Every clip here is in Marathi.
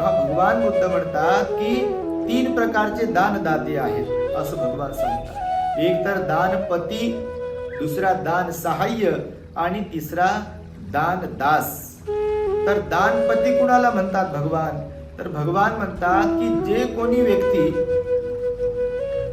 तेव्हा भगवान बुद्ध म्हणतात की तीन प्रकारचे दानदाते आहेत असं भगवान सांगतात. एक तर दानपती दुसरा दान सहाय्य आणि तिसरा दान दास तर दानपती कुणाला म्हणतात भगवान? तर भगवान म्हणतात की जे कोणी व्यक्ती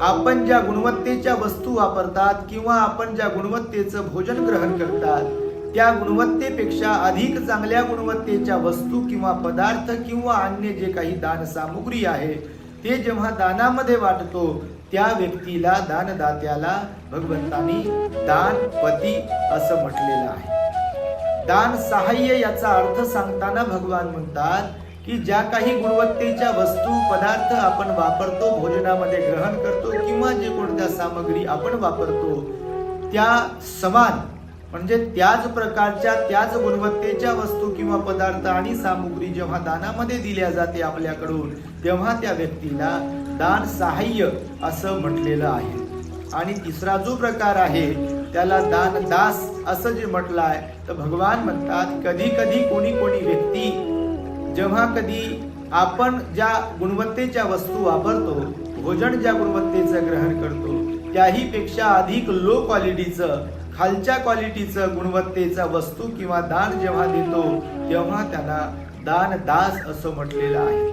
आपण ज्या गुणवत्तेच्या वस्तू वापरतात किंवा आपण ज्या गुणवत्तेचं भोजन ग्रहण करतात त्या गुणवत्तेपेक्षा अधिक चांगल्या गुणवत्तेच्या वस्तू किंवा पदार्थ किंवा अन्य जे काही दान सामुग्री आहे ते जेव्हा दानामध्ये वाटतो त्या व्यक्तीला दानदात्याला भगवंतानी दानपती असं म्हटलेलं आहे. दान सहाय्य याचा अर्थ सांगताना भगवान म्हणतात की ज्या काही गुणवत्तेच्या वस्तू पदार्थ आपण वापरतो भोजनामध्ये ग्रहण करतो किंवा जे कोणत्या सामग्री आपण वापरतो त्या समान म्हणजे त्याच प्रकारच्या त्याच गुणवत्तेच्या वस्तू किंवा पदार्थ आणि सामुग्री जेव्हा दानामध्ये दिल्या जाते आपल्याकडून तेव्हा त्या व्यक्तीला दान सहाय्य असं म्हटलेलं आहे. आणि तिसरा जो प्रकार आहे त्याला दान दास असं जे म्हटलं आहे तर भगवान म्हणतात कधी कधी कोणी कोणी व्यक्ती जेव्हा कधी आपण ज्या गुणवत्तेच्या वस्तू वापरतो भोजन ज्या गुणवत्तेचं ग्रहण करतो त्याही पेक्षा अधिक लो क्वालिटीचं खालच्या क्वालिटीचं गुणवत्तेचा वस्तू किंवा दान जेव्हा देतो तेव्हा त्याला दान दास असं म्हटलेलं आहे.